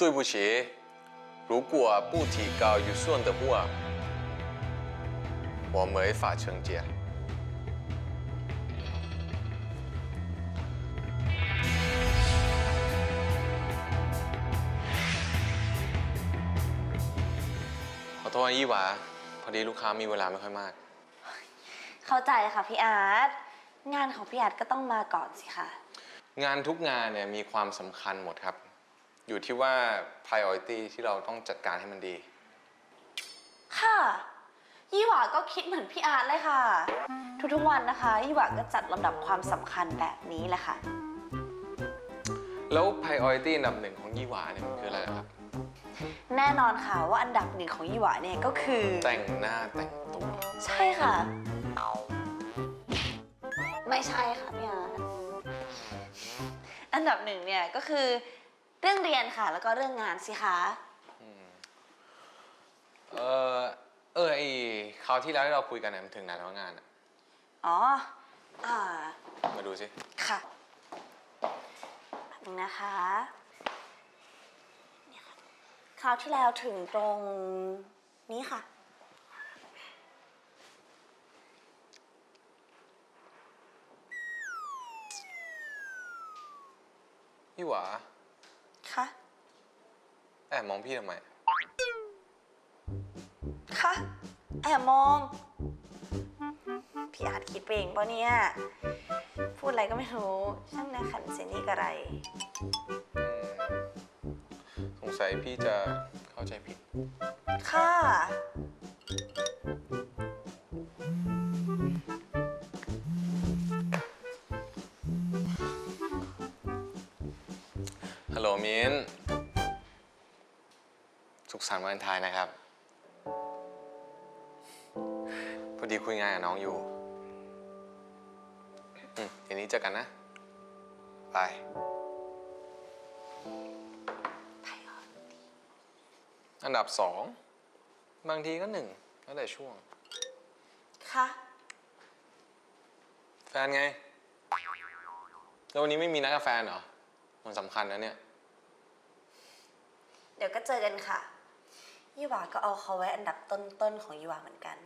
对不起，如果不提高预算的话，我没法成家。 ขอโทษนะยี่หวา พอดีลูกค้ามีเวลาไม่ค่อยมาก เข้าใจค่ะพี่อาร์ต งานของพี่อาร์ตก็ต้องมาก่อนสิค่ะ งานทุกงานเนี่ยมีความสำคัญหมดครับ อยู่ที่ว่า priority ที่เราต้องจัดการให้มันดี ค่ะ ยี่หวาก็คิดเหมือนพี่อาร์ตเลยค่ะ ทุกๆวันนะคะ ยี่หวาก็จัดลำดับความสำคัญแบบนี้แหละค่ะ แล้ว priority อันดับหนึ่งของยี่หวาเนี่ยมันคืออะไรล่ะครับ แน่นอนค่ะว่าอันดับหนึ่งของยี่หวาเนี่ยก็คือ แต่งหน้าแต่งตัว ใช่ค่ะ ไม่ใช่ค่ะพี่อาร์ตอันดับหนึ่งเนี่ยก็คือ เรื่องเรียนค่ะ แล้วก็เรื่องงานสิคะเออเออไอคราวที่แล้วที่เราคุยกันเนี่ยมันถึงไหนแล้วงานอะอ๋อ อ่า มาดูสิ ค่ะแป๊บนึงนะคะเนี่ยค่ะคราวที่แล้วถึงตรงนี้ค่ะยี่หวาค่ะ แอบมองพี่ทำไมค่ะแอบมอง พี่อาจคิดไปเองปะเนี่ย พูดอะไรก็ไม่รู้ช่างนาขันเซนี่กระไรสงสัยพี่จะเข้าใจผิด ค่ะ ฮัลโหลมิ้น สุขสันต์วันวาเลนไทน์นะครับ พอดีคุยงานกับน้องอยู่อืมเดี๋ยวนี้เจอกันนะ บายอันดับสอง บางทีก็หนึ่งแล้วแต่ช่วง ค่ะ แฟนไง แล้ววันนี้ไม่มีนัดกับแฟนเหรอ มันสำคัญนะเนี่ย เดี๋ยวก็เจอกันค่ะ ยี่หวาก็เอาเขาไว้อันดับต้นๆของยี่หวาเหมือนกัน